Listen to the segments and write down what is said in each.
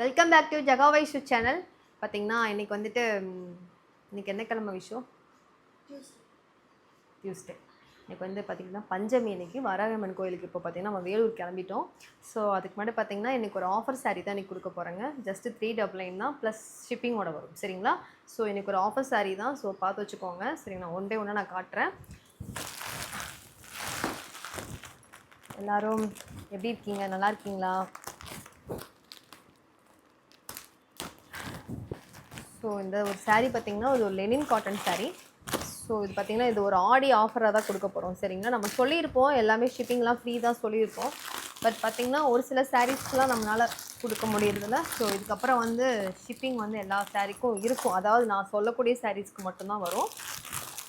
Welcome back to Jaga Vaishu channel பார்த்தீங்கன்னா இன்னைக்கு வந்துட்டு இன்றைக்கி என்ன கிழமை விஷயம் டியூஸ்டே இன்றைக்கி வந்து பார்த்திங்கன்னா பஞ்சமி இன்னைக்கு வராகம்மன் கோயிலுக்கு இப்போ பார்த்தீங்கன்னா நம்ம வேலூர் கிளம்பிட்டோம். ஸோ அதுக்கு முன்னாடி பார்த்தீங்கன்னா இன்றைக்கி ஒரு ஆஃபர் saree தான் இன்றைக்கி கொடுக்க போகிறேங்க ஜஸ்ட் த்ரீ டபுள் நைன் தான் ப்ளஸ் ஷிப்பிங்கோட வரும். சரிங்களா? ஸோ இன்னைக்கு ஒரு ஆஃபர் saree தான். ஸோ பார்த்து வச்சுக்கோங்க. சரிங்களா ஒன் பை ஒன்றா நான் காட்டுறேன். எல்லாரும் எப்படி இருக்கீங்க? நல்லா இருக்கீங்களா? ஸோ இந்த ஒரு சாரீ பார்த்தீங்கன்னா இது ஒரு லெனின் காட்டன் சாரீ ஸோ இது பார்த்தீங்கன்னா இது ஒரு ஆடி ஆஃபராக தான் கொடுக்க போகிறோம் சரிங்களா? நம்ம சொல்லியிருப்போம். எல்லாமே ஷிப்பிங்லாம் ஃப்ரீ தான் சொல்லியிருப்போம். பட் பார்த்தீங்கன்னா ஒரு சில சாரீஸ்லாம் நம்மளால் கொடுக்க முடியறதில்ல. ஸோ இதுக்கப்புறம் வந்து ஷிப்பிங் வந்து எல்லா சாரீக்கும் இருக்கும். அதாவது நான் சொல்லக்கூடிய சாரீஸ்க்கு மட்டும்தான் வரும்.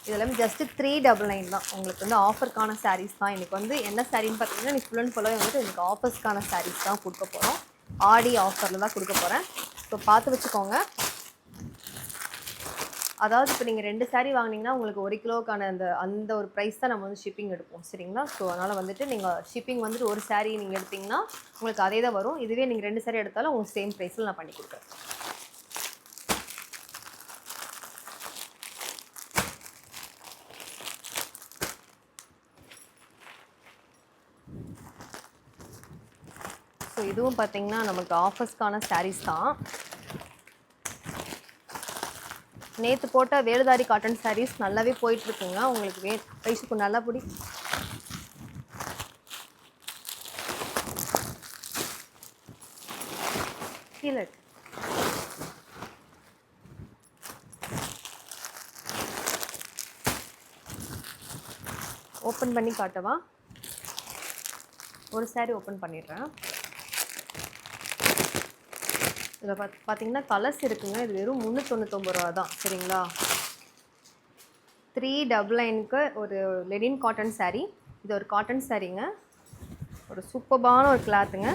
இதெல்லாமே ஜஸ்ட்டு த்ரீ டபுள் நைன் தான். உங்களுக்கு வந்து ஆஃபருக்கான சாரீஸ் தான். இன்றைக்கி வந்து என்ன சாரின்னு பார்த்தீங்கன்னா நீ ஃபுல் அண்ட் ஃபுல்லாக வந்து எனக்கு ஆஃபர்ஸ்க்கான சாரீஸ் தான் கொடுக்க போகிறோம் ஆடி ஆஃபரில் தான் கொடுக்க போகிறேன் ஸோ பார்த்து வச்சுக்கோங்க. அதாவது இப்போ நீங்கள் ரெண்டு சாரீ வாங்குனீங்கன்னா உங்களுக்கு ஒரு கிலோக்கான அந்த அந்த ஒரு ப்ரைஸ் தான் நம்ம வந்து ஷிப்பிங் எடுப்போம். சரிங்களா? ஸோ அதனால் வந்துட்டு நீங்கள் ஷிப்பிங் வந்துட்டு ஒரு சாரீ நீங்கள் எடுத்தீங்கன்னா உங்களுக்கு அதே தான் வரும். இதுவே நீங்கள் ரெண்டு சாரீ எடுத்தாலும் உங்களுக்கு சேம் ப்ரைஸில் நான் பண்ணி கொடுக்குறேன். ஸோ இதுவும் பார்த்தீங்கன்னா நமக்கு ஆஃபர்ஸ்க்கான சாரீஸ் தான். நேற்று போட்ட வேலுதாரி காட்டன் சாரீஸ் நல்லாவே போயிட்டுருக்குங்க. உங்களுக்கு வே வயசுக்கு நல்லா பிடி. கீழே ஓப்பன் பண்ணி காட்டவா? ஒரு saree ஓப்பன் பண்ணிடுறேன். இதில் பாத் பார்த்தீங்கன்னா கலர்ஸ் இருக்குங்க. இது வெறும் முந்நூற்றொண்ணூத்தொம்பது ரூபா தான். சரிங்களா? த்ரீ டபுள் நைனுக்கு ஒரு லெனின் காட்டன் சாரீ இது ஒரு காட்டன் சாரீங்க ஒரு சூப்பர்பான ஒரு கிளாத்துங்க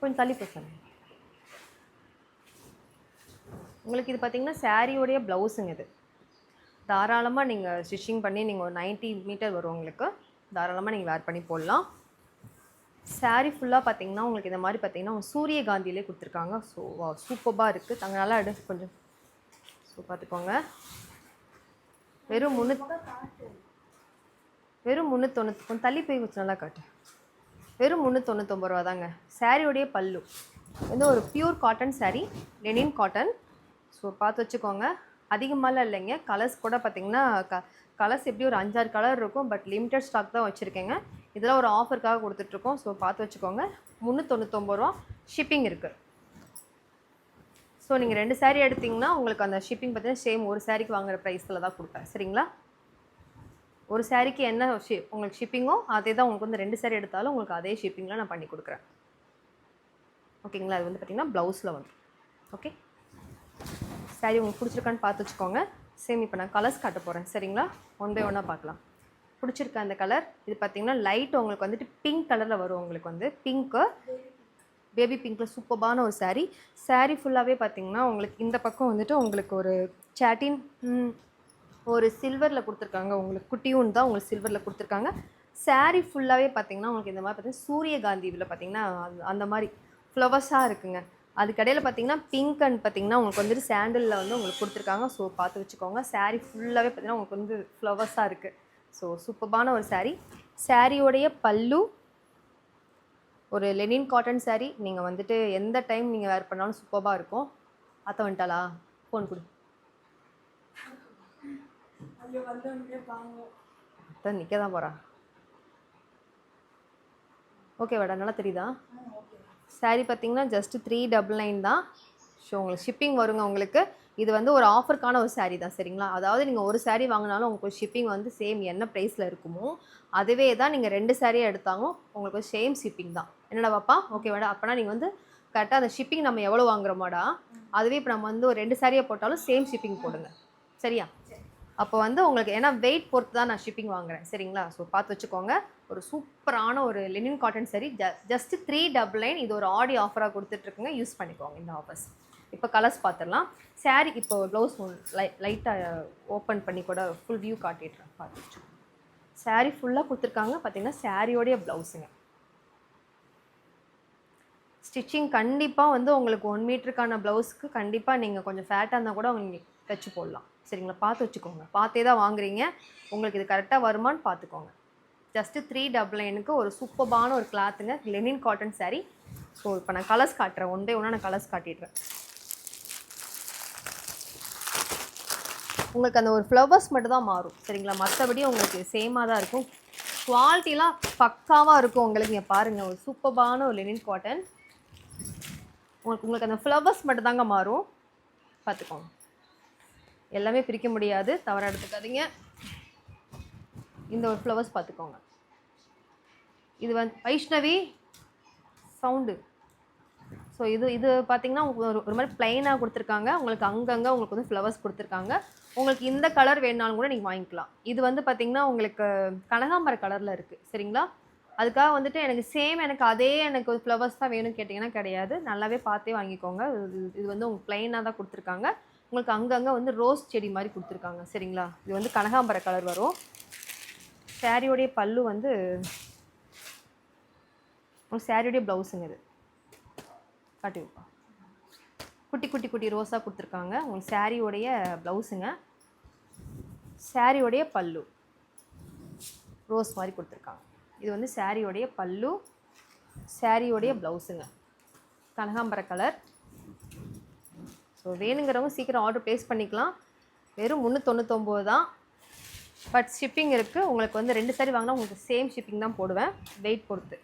கொஞ்சம் தள்ளி பேசுங்க உங்களுக்கு இது பார்த்தீங்கன்னா சாரியோடைய ப்ளவுஸுங்க இது. தாராளமாக நீங்கள் ஸ்டிச்சிங் பண்ணி நீங்கள் ஒரு 90 மீட்டர் வரும் உங்களுக்கு. தாராளமாக நீங்கள் வேர் பண்ணி போடலாம். சாரீ ஃபுல்லாக பார்த்தீங்கன்னா உங்களுக்கு இந்த மாதிரி பார்த்தீங்கன்னா சூரியகாந்தியிலே கொடுத்துருக்காங்க. ஸோ சூப்பராக இருக்குது தங்க நல்லா எடு கொஞ்சம் ஸோ பார்த்துக்கோங்க வெறும் முந்நூ வெறும் முந்நூற்றொண்ணூத்தி கொஞ்சம் தள்ளி போய் வச்சு நல்லா காட்டு. வெறும் முந்நூற்றொண்ணூத்தொம்பது ரூபா தாங்க சாரியோடைய பல்லு. வந்து ஒரு pure cotton sari linen cotton so பார்த்து வச்சுக்கோங்க. அதிகமாலாம் இல்லைங்க. கலர்ஸ் கூட பார்த்தீங்கன்னா க கலர்ஸ் எப்படி ஒரு அஞ்சாறு கலர் இருக்கும் பட் லிமிட்டட் ஸ்டாக் தான் வச்சுருக்கேங்க. இதெல்லாம் ஒரு ஆஃபருக்காக கொடுத்துட்ருக்கோம். ஸோ பார்த்து வச்சுக்கோங்க. முந்நூற்றொண்ணூத்தொம்பது ரூபா ஷிப்பிங் இருக்குது ஸோ நீங்கள் ரெண்டு சேரீ எடுத்தீங்கன்னா உங்களுக்கு அந்த ஷிப்பிங் பார்த்தீங்கன்னா சேம் ஒரு சாரீக்கு வாங்குற ப்ரைஸில் தான் கொடுப்பேன். சரிங்களா? ஒரு சேரீக்கு என்ன ஷி உங்களுக்கு ஷிப்பிங்கோ அதே தான் உங்களுக்கு வந்து ரெண்டு saree எடுத்தாலும் உங்களுக்கு அதே ஷிப்பிங்கில் நான் பண்ணி கொடுக்குறேன். ஓகேங்களா அது வந்து பார்த்திங்கன்னா ப்ளவுஸில் வந்து. ஓகே சாரி உங்களுக்கு பிடிச்சிருக்கான்னு பார்த்து வச்சுக்கோங்க. சேம் இப்போ நான் கலர்ஸ் காட்ட போகிறேன் சரிங்களா? ஒன் பை ஒன்னாக பார்க்கலாம். பிடிச்சிருக்க அந்த கலர் இது பார்த்தீங்கன்னா லைட் உங்களுக்கு வந்துட்டு பிங்க் கலரில் வரும் உங்களுக்கு வந்து. பிங்க்கு பேபி பிங்க்கில் சூப்பர்பான ஒரு சாரீ சாரீ ஃபுல்லாகவே பார்த்தீங்கன்னா உங்களுக்கு இந்த பக்கம் வந்துட்டு உங்களுக்கு ஒரு சாட்டின் ஒரு சில்வரில் கொடுத்துருக்காங்க. உங்களுக்கு குட்டியூன் தான் உங்களுக்கு சில்வரில் கொடுத்துருக்காங்க. சாரீ ஃபுல்லாகவே பார்த்தீங்கன்னா உங்களுக்கு இந்த மாதிரி பார்த்தீங்கன்னா சூரியகாந்தி இதில் பார்த்தீங்கன்னா அந்த- அந்த மாதிரி ஃப்ளவர்ஸாக இருக்குங்க. அதுக்கடையில் பார்த்தீங்கன்னா பிங்க் அண்ட் பார்த்தீங்கன்னா உங்களுக்கு வந்துட்டு சாண்டலில் வந்து உங்களுக்கு கொடுத்துருக்காங்க. ஸோ பார்த்து வச்சுக்கோங்க. சாரீ ஃபுல்லாகவே பார்த்தீங்கன்னா உங்களுக்கு வந்து ஃப்ளவர்ஸாக இருக்குது ஸோ சூப்பர்பான ஒரு saree. சாரியோடைய பல்லு ஒரு லெனின் காட்டன் saree. நீங்கள் வந்துட்டு எந்த டைம் நீங்கள் வேர் பண்ணாலும் சூப்பராக இருக்கும். அத்தை வந்துட்டாளா? ஃபோன் கொடு. அத்தை நிற்க தான் போகிறா ஓகே வாடா. நல்லா தெரியுதா? saree பார்த்தீங்கன்னா ஜஸ்ட் த்ரீ டபுள் நைன் தான். ஸோ உங்களுக்கு ஷிப்பிங் வருங்க உங்களுக்கு. இது வந்து ஒரு ஆஃபருக்கான ஒரு சாரீ தான் சரிங்களா? அதாவது நீங்கள் ஒரு சாரீ வாங்கினாலும் உங்களுக்கு ஷிப்பிங் வந்து சேம் என்ன ப்ரைஸில் இருக்குமோ அதுவே தான் நீங்கள் ரெண்டு saree எடுத்தாலும் உங்களுக்கு சேம் ஷிப்பிங் தான். என்னடா பாப்பா? ஓகே மேடம் அப்போனா நீங்கள் வந்து கரெக்டாக அந்த ஷிப்பிங் நம்ம எவ்வளோ வாங்குறோமோடா அதுவே இப்போ நம்ம வந்து ஒரு ரெண்டு சாரியை போட்டாலும் சேம் ஷிப்பிங் போடுங்க. சரியா? அப்போ வந்து உங்களுக்கு ஏன்னா வெயிட் பொறுத்து தான் நான் ஷிப்பிங் வாங்குறேன் சரிங்களா? ஸோ பார்த்து வச்சுக்கோங்க. ஒரு சூப்பரான ஒரு linen cotton sari just three double nine இது ஒரு ஆடி ஆஃபராக கொடுத்துட்ருக்குங்க. யூஸ் பண்ணிக்கோங்க இந்த ஆஃபர்ஸ் இப்போ கலர்ஸ் பார்த்துடலாம். Saree இப்போ ப்ளவுஸ் லை லைட்டாக ஓப்பன் பண்ணி கூட ஃபுல் வியூ காட்டிடுறேன். பார்த்து saree ஃபுல்லாக கொடுத்துருக்காங்க. பார்த்தீங்கன்னா சாரியோடைய ப்ளவுஸுங்க ஸ்டிச்சிங் கண்டிப்பாக வந்து உங்களுக்கு ஒன் மீட்டருக்கான ப்ளவுஸ்க்கு கண்டிப்பாக நீங்கள் கொஞ்சம் ஃபேட்டாக இருந்தால் கூட உங்களுக்கு தைச்சு போடலாம் சரிங்களா? பார்த்து வச்சுக்கோங்க. பார்த்தே தான் வாங்குறீங்க. உங்களுக்கு இது கரெக்டாக வருமான்னு பார்த்துக்கோங்க. ஜஸ்ட்டு த்ரீ டபுள் நைனுக்கு ஒரு சூப்பர்பான ஒரு கிளாத்துங்க லெனின் காட்டன் சாரி ஸோ இப்போ நான் கலர்ஸ் காட்டுறேன். ஒன் பை ஒன்றா நான் கலர்ஸ் காட்டிடுறேன். உங்களுக்கு அந்த ஒரு ஃப்ளவர்ஸ் மட்டும் தான் மாறும். சரிங்களா? மற்றபடி உங்களுக்கு சேமாக தான் இருக்கும். குவாலிட்டிலாம் பக்காவாக இருக்கும் உங்களுக்கு. நீங்கள் பாருங்கள் ஒரு சூப்பர்பான ஒரு லெனின் காட்டன் உங்களுக்கு உங்களுக்கு அந்த ஃப்ளவர்ஸ் மட்டும் தாங்க மாறும். பார்த்துக்கோங்க. எல்லாமே பிரிக்க முடியாது. தவறாக எடுத்துக்காதீங்க. இந்த ஒரு ஃப்ளவர்ஸ் பார்த்துக்கோங்க இது வந்து வைஷ்ணவி சவுண்டு. ஸோ இது இது பார்த்தீங்கன்னா உங்களுக்கு ஒரு ஒரு மாதிரி பிளைனாக கொடுத்துருக்காங்க. உங்களுக்கு அங்கங்கே உங்களுக்கு வந்து ஃப்ளவர்ஸ் கொடுத்துருக்காங்க. உங்களுக்கு இந்த கலர் வேணாலும் கூட நீங்கள் வாங்கிக்கலாம். இது வந்து பார்த்தீங்கன்னா உங்களுக்கு கனகாம்பர கலரில் இருக்குது சரிங்களா? அதுக்காக வந்துட்டு எனக்கு சேம் எனக்கு அதே எனக்கு ஃப்ளவர்ஸ் தான் வேணும்னு கேட்டிங்கன்னா கிடையாது. நல்லாவே பார்த்தே வாங்கிக்கோங்க. இது- இது வந்து உங்களுக்கு பிளைனாக தான் கொடுத்துருக்காங்க. உங்களுக்கு அங்கங்கே வந்து ரோஸ் செடி மாதிரி கொடுத்துருக்காங்க. சரிங்களா? இது வந்து கனகாம்பர கலர் வரும். சாரியோடைய பல்லு வந்து சாரியோடைய ப்ளவுஸுங்க இது. காட்டி வைப்பா குட்டி குட்டி குட்டி ரோஸாக கொடுத்துருக்காங்க. உங்களுக்கு சாரியோடைய ப்ளவுஸுங்க. சாரியோடைய பல்லு. ரோஸ் மாதிரி கொடுத்துருக்காங்க. இது வந்து சாரியோடைய பல்லு சாரியோடைய ப்ளவுஸுங்க. கனகாம்பர கலர். ஸோ வேணுங்கிறவங்க சீக்கிரம் ஆர்டர் ப்ளேஸ் பண்ணிக்கலாம். வெறும் முந்நூற்றொண்ணூத்தொம்பது தான். பட் ஷிப்பிங் இருக்குது உங்களுக்கு வந்து ரெண்டு சாரி வாங்கினா உங்களுக்கு சேம் ஷிப்பிங் தான் போடுவேன். வெயிட் பொறுத்து.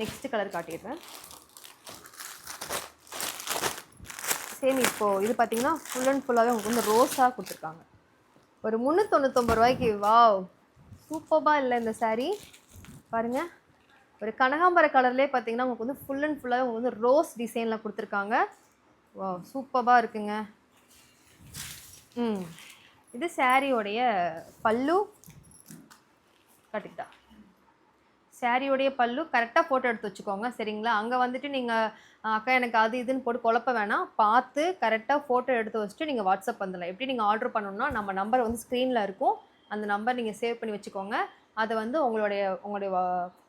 Next colour காட்டிடுறேன். சேம் இப்போது இது பார்த்தீங்கன்னா ஃபுல் அண்ட் ஃபுல்லாகவே உங்களுக்கு வந்து ரோஸாக கொடுத்துருக்காங்க. ஒரு முந்நூற்றொண்ணூத்தொம்பது ரூபாய்க்கு வாவ் சூப்பராக இல்லை இந்த சாரீ பாருங்கள் ஒரு கனகாம்பர கலர்லேயே பார்த்தீங்கன்னா உங்களுக்கு வந்து ஃபுல் அண்ட் ஃபுல்லாக உங்களுக்கு வந்து ரோஸ் டிசைனில் கொடுத்துருக்காங்க. வா சூப்பராக இருக்குங்க. ம். இது சாரியோடைய பல்லு. கட்டிக்கிட்டா. சாரியோடைய பல்லு கரெக்டாக ஃபோட்டோ எடுத்து வச்சுக்கோங்க சரிங்களா? அங்கே வந்துட்டு நீங்கள் அக்கா எனக்கு அது இதுன்னு போட்டு குழப்ப வேணாம். பார்த்து கரெக்டாக ஃபோட்டோ எடுத்து வச்சுட்டு நீங்கள் வாட்ஸ்அப் பண்ணலாம். எப்படி நீங்கள் ஆர்டர் பண்ணணும்னா நம்ம நம்பர் வந்து ஸ்க்ரீனில் இருக்கும். அந்த நம்பர் நீங்கள் சேவ் பண்ணி வச்சுக்கோங்க. அதை வந்து உங்களுடைய உங்களுடைய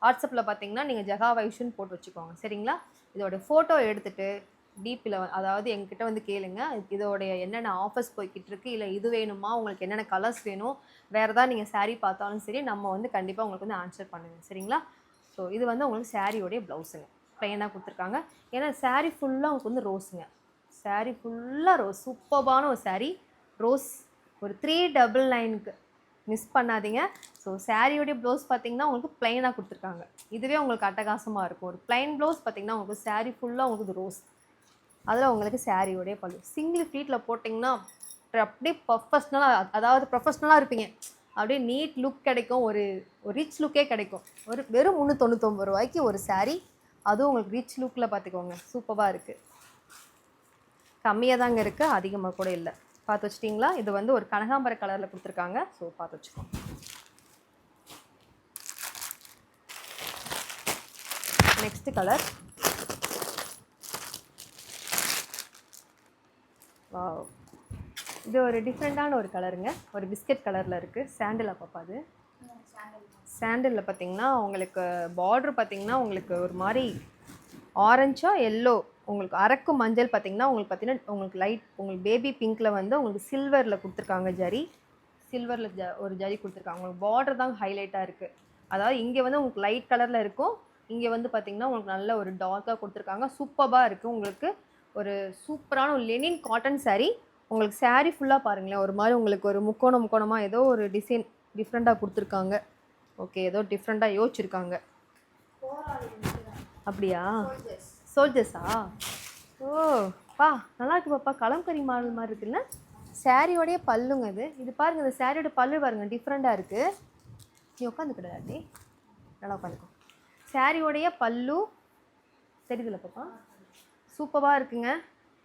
வாட்ஸ்அப்பில் பார்த்தீங்கன்னா நீங்கள் ஜெகா வைஷுன்னு போட்டு வச்சுக்கோங்க. சரிங்களா? இதோட ஃபோட்டோ எடுத்துகிட்டு டீப்பில் அதாவது எங்ககிட்ட வந்து கேளுங்க. இதோடைய என்னென்ன ஆஃபர்ஸ் போய்கிட்டு இருக்கு இல்லை இது வேணுமா உங்களுக்கு என்னென்ன கலர்ஸ் வேணும் வேறு ஏதாவது நீங்கள் சாரீ பார்த்தாலும் சரி நம்ம வந்து கண்டிப்பாக உங்களுக்கு வந்து ஆன்சர் பண்ணுங்கள் சரிங்களா? ஸோ இது வந்து உங்களுக்கு சாரியோடைய ப்ளவுஸுங்க ப்ளைனாக கொடுத்துருக்காங்க. ஏன்னா சாரீ ஃபுல்லாக உங்களுக்கு வந்து ரோஸுங்க சாரீ ஃபுல்லாக ரோஸ் சூப்பர்பான ஒரு சாரீ ரோஸ் ஒரு த்ரீ டபுள் நைனுக்கு மிஸ் பண்ணாதீங்க. ஸோ சாரியோடைய ப்ளவுஸ் பார்த்தீங்கன்னா உங்களுக்கு ப்ளைனாக கொடுத்துருக்காங்க. இதுவே உங்களுக்கு அட்டகாசமாக இருக்கும். ஒரு ப்ளைன் ப்ளவுஸ் பார்த்தீங்கன்னா உங்களுக்கு saree ஃபுல்லாக உங்களுக்கு ரோஸ் அதில் உங்களுக்கு சாரியோடைய பல்லு. சிங்கிள் ஃபீட்டில் போட்டிங்கன்னா அப்படியே ப்ரொஃபஷ்னலாக அதாவது ப்ரொஃபஷ்னலாக இருப்பீங்க. அப்படியே நீட் லுக் கிடைக்கும். ஒரு ஒரு ரிச் லுக்கே கிடைக்கும். ஒரு வெறும் முந்நூற்றொண்ணூத்தொம்பது ரூபாய்க்கு ஒரு saree. அதுவும் உங்களுக்கு ரிச் லுக்கில் பார்த்துக்கோங்க சூப்பராக இருக்குது கம்மியாக தாங்க இருக்குது அதிகமாக கூட இல்லை. பார்த்து வச்சிட்டிங்களா? இது வந்து ஒரு கனகாம்பர கலரில் கொடுத்துருக்காங்க. ஸோ பார்த்து வச்சுக்கோங்க. நெக்ஸ்ட் கலர் இது ஒரு டிஃப்ரெண்ட்டான ஒரு கலருங்க ஒரு பிஸ்கட் கலரில் இருக்குது சாண்டில் அப்பப்போ அது. சாண்டிலில் பார்த்தீங்கன்னா உங்களுக்கு பார்டர் பார்த்தீங்கன்னா உங்களுக்கு ஒரு மாதிரி ஆரஞ்சா எல்லோ உங்களுக்கு அரக்கு மஞ்சள் பார்த்தீங்கன்னா உங்களுக்கு பார்த்தீங்கன்னா உங்களுக்கு லைட் உங்களுக்கு பேபி பிங்க்கில் வந்து உங்களுக்கு சில்வரில் கொடுத்துருக்காங்க ஜரி. சில்வரில் ஜ ஒரு ஜரி கொடுத்துருக்காங்க. உங்களுக்கு பார்டர் தான் ஹைலைட்டாக இருக்குது அதாவது இங்கே வந்து உங்களுக்கு லைட் கலரில் இருக்கும். இங்கே வந்து பார்த்தீங்கன்னா உங்களுக்கு நல்ல ஒரு டார்க்காக கொடுத்துருக்காங்க. சூப்பராக இருக்குது உங்களுக்கு ஒரு சூப்பரான ஒரு லெனின் காட்டன் சாரீ உங்களுக்கு சாரீ ஃபுல்லாக பாருங்களேன். ஒரு மாதிரி உங்களுக்கு ஒரு முக்கோணம் முக்கோணமாக ஏதோ ஒரு டிசைன் டிஃப்ரெண்ட்டாக கொடுத்துருக்காங்க. ஓகே ஏதோ டிஃப்ரெண்ட்டாக யோசிச்சிருக்காங்க. அப்படியா? சோல்ஜர்ஸா ஓ பா நல்லா இருக்கு பாப்பா. கலம்கரி மாடல் மாதிரி இருக்குல்ல? சாரியோடைய பல்லுங்க இது. இது பாருங்க இந்த சாரியோட பல்லு பாருங்க டிஃப்ரெண்ட்டாக இருக்குது நீ உட்காந்துக்கிடாடி நல்லா உட்காந்துக்கோ சாரியோடைய பல்லு தெரியுதுல பாப்பா? சூப்பராக இருக்குங்க.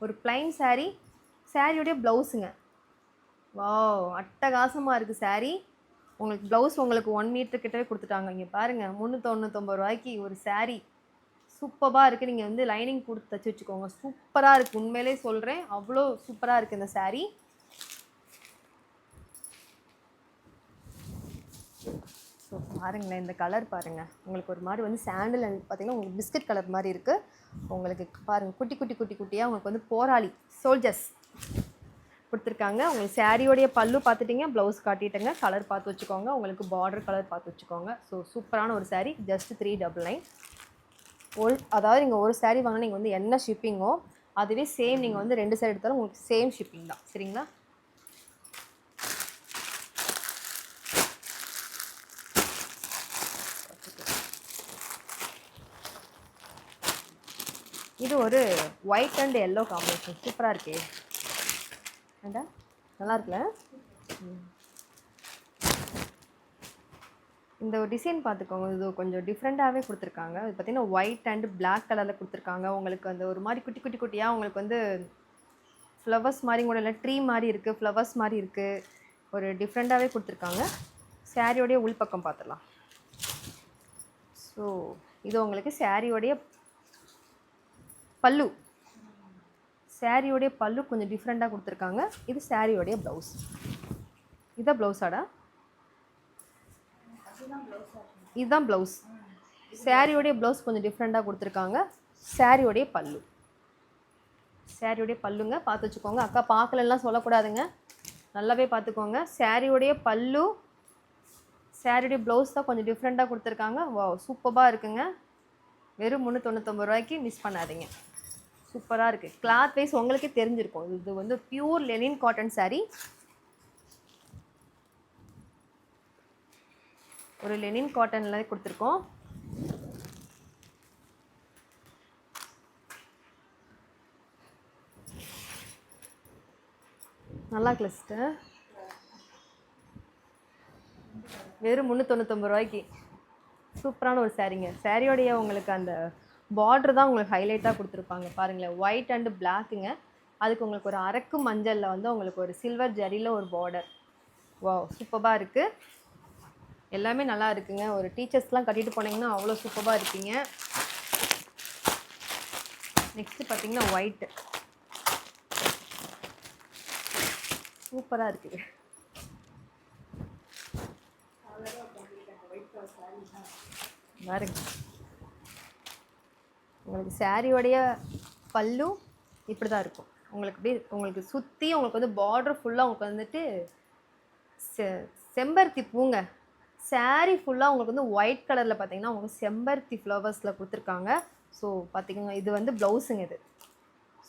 ஒரு பிளைன் saree. சாரியோடைய ப்ளவுஸுங்க வா அட்டகாசமாக இருக்குது saree. உங்களுக்கு ப்ளவுஸ் உங்களுக்கு ஒன் மீட்டர் கிட்டவே கொடுத்துட்டாங்க. இங்கே பாருங்கள் முந்நூற்றொண்ணூத்தொம்பது ரூபாய்க்கு ஒரு சாரீ சூப்பராக இருக்குது நீங்கள் வந்து லைனிங் கொடுத்து தச்சு வச்சுக்கோங்க. சூப்பராக இருக்குது உண்மையிலே சொல்கிறேன் அவ்வளோ சூப்பராக இருக்குது இந்த சாரீ ஸோ பாருங்களேன். இந்த கலர் பாருங்கள் உங்களுக்கு ஒரு மாதிரி வந்து சாண்டில் பார்த்தீங்கன்னா உங்களுக்கு பிஸ்கட் கலர் மாதிரி இருக்குது உங்களுக்கு பாருங்கள் குட்டி குட்டி குட்டி குட்டியாக உங்களுக்கு வந்து போராளி சோல்ஜர்ஸ் கொடுத்துருக்காங்க. உங்களுக்கு சாரியோடைய பல்லு பார்த்துட்டிங்க. ப்ளவுஸ் காட்டிட்டங்க. கலர் பார்த்து வச்சுக்கோங்க. உங்களுக்கு பார்டர் கலர் பார்த்து வச்சுக்கோங்க. ஸோ சூப்பரான ஒரு sari just three double nine ஒல் அதாவது நீங்கள் ஒரு சாரீ வாங்கினா நீங்கள் வந்து என்ன ஷிப்பிங்கோ அதுவே சேம் நீங்கள் வந்து ரெண்டு saree எடுத்தாலும் உங்களுக்கு சேம் ஷிப்பிங் தான். சரிங்களா? இது ஒரு ஒயிட் அண்ட் எல்லோ காம்பினேஷன் சூப்பராக இருக்கே. ஏண்டா? நல்லா இருக்குல்ல? ம். இந்த ஒரு டிசைன் பார்த்துக்கோங்க. இது கொஞ்சம் டிஃப்ரெண்ட்டாகவே கொடுத்துருக்காங்க. இது பார்த்தீங்கன்னா ஒயிட் அண்ட் பிளாக் கலரில் கொடுத்துருக்காங்க. உங்களுக்கு அந்த ஒரு மாதிரி குட்டி குட்டி குட்டியாக உங்களுக்கு வந்து ஃப்ளவர்ஸ் மாதிரி கூட இல்லை ட்ரீ மாதிரி இருக்குது ஃப்ளவர்ஸ் மாதிரி இருக்குது ஒரு டிஃப்ரெண்ட்டாகவே கொடுத்துருக்காங்க. சாரியோடைய உள்பக்கம் பார்த்துடலாம். ஸோ இது உங்களுக்கு சாரியோடைய பல்லு. சாரியோடைய பல்லு கொஞ்சம் டிஃப்ரெண்ட்டாக கொடுத்துருக்காங்க. இது சாரியோடைய ப்ளவுஸ் இதான் ப்ளவுஸாடா இதுதான் ப்ளவுஸ் சாரியோடைய ப்ளவுஸ் கொஞ்சம் டிஃப்ரெண்ட்டாக கொடுத்துருக்காங்க. சாரியோடைய பல்லு. சாரியோடைய பல்லுங்க பார்த்து வச்சுக்கோங்க. அக்கா பார்க்கலலாம் சொல்லக்கூடாதுங்க. நல்லாவே பார்த்துக்கோங்க. சாரியோடைய பல்லு சாரியுடைய ப்ளவுஸ் தான் கொஞ்சம் டிஃப்ரெண்ட்டாக கொடுத்துருக்காங்க. வா சூப்பராக இருக்குங்க. வெறும் முந்நூற்றொண்ணூத்தொம்பது ரூபாய்க்கு மிஸ் பண்ணாதீங்க. சூப்பராக இருக்குது கிளாத் வைஸ் உங்களுக்கே தெரிஞ்சிருக்கும். இது வந்து பியூர் லெனின் காட்டன் சாரீ ஒரு லெனின் காட்டனில் கொடுத்துருக்கோம். நல்லா கிளஸ்ட்டு வெறும் முந்நூற்றொண்ணூத்தொம்பது ரூபாய்க்கு. சூப்பரான ஒரு சாரீங்க சாரியோடைய உங்களுக்கு அந்த பார்டர் தான் உங்களுக்கு ஹைலைட்டாக கொடுத்துருப்பாங்க. பாருங்களேன் ஒயிட் அண்டு பிளாக்குங்க அதுக்கு உங்களுக்கு ஒரு அரக்கு மஞ்சளில் வந்து உங்களுக்கு ஒரு சில்வர் ஜரியில் ஒரு பார்டர் வா சூப்பராக இருக்குது எல்லாமே நல்லா இருக்குங்க. ஒரு டீச்சர்ஸ்லாம் கட்டிட்டு போனீங்கன்னா அவ்வளோ சூப்பராக இருப்பீங்க. நெக்ஸ்ட்டு பார்த்தீங்கன்னா ஒயிட்டு சூப்பராக இருக்குது பாருங்க உங்களுக்கு சாரியோடைய பல்லு இப்படி தான் இருக்கும். உங்களுக்கு அப்படியே உங்களுக்கு சுற்றி உங்களுக்கு வந்து பார்டர் ஃபுல்லாக உங்களுக்கு வந்துட்டு செ செம்பருத்தி பூங்க. சாரீ ஃபுல்லாக உங்களுக்கு வந்து ஒயிட் கலரில் பார்த்தீங்கன்னா உங்களுக்கு செம்பருத்தி ஃப்ளவர்ஸில் கொடுத்துருக்காங்க. ஸோ பார்த்திங்க இது வந்து ப்ளவுஸுங்க இது.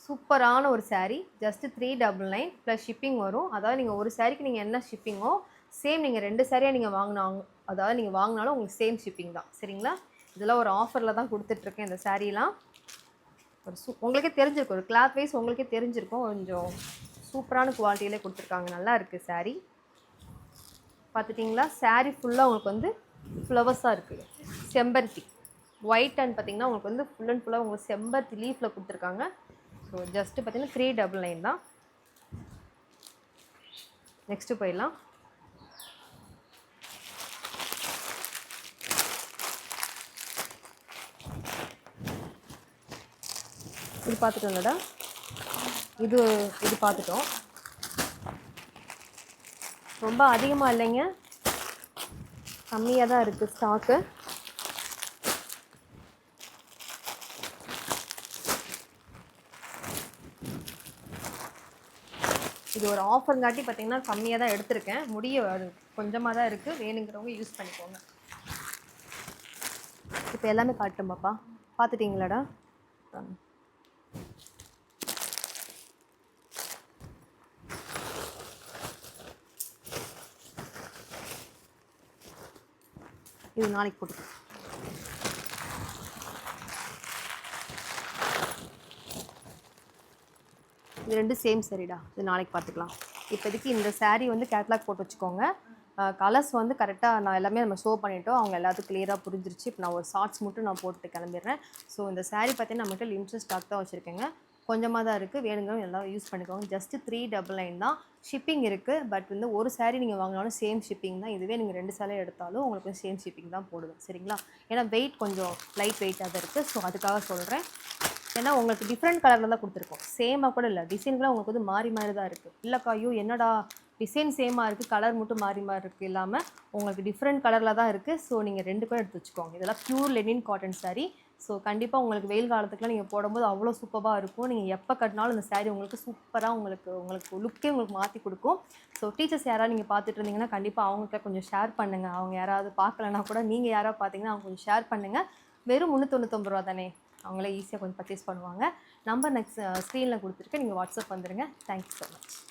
சூப்பரான ஒரு sari just three double nine plus shipping வரும். அதாவது நீங்கள் ஒரு சாரீக்கு நீங்கள் என்ன ஷிப்பிங்கோ சேம் நீங்கள் ரெண்டு சாரியாக நீங்கள் வாங்கினாங்க அதாவது நீங்கள் வாங்கினாலும் உங்களுக்கு சேம் ஷிப்பிங் தான். சரிங்களா? இதெல்லாம் ஒரு ஆஃபரில் தான் கொடுத்துட்ருக்கேன் இந்த சாரீலாம் ஒரு சூ உங்களுக்கே தெரிஞ்சிருக்கும். ஒரு கிளாத் வைஸ் உங்களுக்கே தெரிஞ்சிருக்கும். கொஞ்சம் சூப்பரான குவாலிட்டியிலே கொடுத்துருக்காங்க. நல்லா இருக்குது சாரீ பார்த்துட்டிங்களா சாரீ ஃபுல்லாக உங்களுக்கு வந்து ஃப்ளவர்ஸாக இருக்குது செம்பருத்தி. ஒயிட் அண்ட் பார்த்தீங்கன்னா உங்களுக்கு வந்து ஃபுல் அண்ட் ஃபுல்லாக உங்களுக்கு செம்பருத்தி லீஃபில் கொடுத்துருக்காங்க. ஸோ ஜஸ்ட்டு பார்த்தீங்கன்னா த்ரீ டபுள் நைன் தான். நெக்ஸ்ட்டு போயிடலாம். இது பார்த்துட்டோம்லடா இது இது பார்த்துட்டோம் ரொம்ப அதிகமாக இல்லைங்க. கம்மியாக தான் இருக்குது ஸ்டாக்கு இது ஒரு ஆஃபர்ங்காட்டி பார்த்தீங்கன்னா கம்மியாக தான் எடுத்திருக்கேன். முடிய அது கொஞ்சமாக தான் இருக்குது வேணுங்கிறவங்க யூஸ் பண்ணிக்கோங்க. இப்போ எல்லாமே காட்டுமாப்பா பார்த்துட்டிங்களாடா இது நாளைக்கு போட்டு இது ரெண்டும் சேம் சரிடா இது நாளைக்கு பார்த்துக்கலாம் இப்போதைக்கு இந்த சேரீ வந்து கேட்லாக் போட்டு வச்சுக்கோங்க. கலர்ஸ் வந்து கரெக்டாக நான் எல்லாமே நம்ம ஷோ பண்ணிட்டோம். அவங்க எல்லாத்துக்கும் கிளியராக புரிஞ்சிருச்சு. இப்போ நான் ஒரு ஷார்ட்ஸ் மட்டும் நான் போட்டு கிளம்பிடுறேன். ஸோ இந்த சாரீ பார்த்தீங்கன்னா நம்மகிட்ட லிமிட்டட் ஸ்டாக் தான் வச்சுருக்கேங்க. கொஞ்சமாக தான் இருக்குது வேணுங்கிறவங்க எல்லாம் யூஸ் பண்ணிக்கோங்க. ஜஸ்ட்டு த்ரீ டபுள் நைன் தான். ஷிப்பிங் இருக்குது பட் வந்து ஒரு சாரீ நீங்கள் வாங்கினாலும் சேம் ஷிப்பிங் தான். இதுவே நீங்கள் ரெண்டு சேலை எடுத்தாலும் உங்களுக்கு சேம் ஷிப்பிங் தான் போடுவேன். சரிங்களா? ஏன்னா வெயிட் கொஞ்சம் லைட் வெயிட்டாக தான் இருக்குது ஸோ அதுக்காக சொல்கிறேன் ஏன்னா உங்களுக்கு டிஃப்ரெண்ட் கலரில் தான் கொடுத்துருக்கோம். சேமாக கூட இல்லை. டிசைன்கெலாம் உங்களுக்கு வந்து மாறி மாறி தான் இருக்குது இல்லைக்கா ஐயோ என்னடா? டிசைன் சேமாக இருக்குது கலர் மட்டும் மாறி மாறி இருக்குது இல்லாமல் உங்களுக்கு டிஃப்ரெண்ட் கலரில் தான் இருக்குது ஸோ நீங்கள் ரெண்டு கூட எடுத்து வச்சுக்கோங்க. இதெல்லாம் pure linen cotton sari so கண்டிப்பாக உங்களுக்கு வெயில் காலத்துக்குலாம் நீங்கள் போடும்போது அவ்வளோ சூப்பராக இருக்கும். நீங்கள் எப்போ கட்டினாலும் இந்த சாரீ உங்களுக்கு சூப்பராக உங்களுக்கு உங்களுக்கு லுக்கே உங்களுக்கு மாற்றி கொடுக்கும். ஸோ டீச்சர்ஸ் யாராவது நீங்கள் பார்த்துட்டு இருந்தீங்கன்னா கண்டிப்பாக அவங்கள்ட்ட கொஞ்சம் ஷேர் பண்ணுங்கள் அவங்க யாராவது பார்க்கலனா கூட நீங்கள் யாராவது பார்த்தீங்கன்னா அவங்க கொஞ்சம் ஷேர் பண்ணுங்கள் வெறும் முந்நூற்றொண்ணூத்தொம்பது ரூபா தானே. அவங்களே ஈஸியாக கொஞ்சம் பர்ச்சேஸ் பண்ணுவாங்க. நம்பர் நெக்ஸ்ட் ஸ்க்ரீனில் கொடுத்துருக்கேன். நீங்கள் வாட்ஸ்அப் வந்துடுங்க தேங்க்யூ ஸோ மச்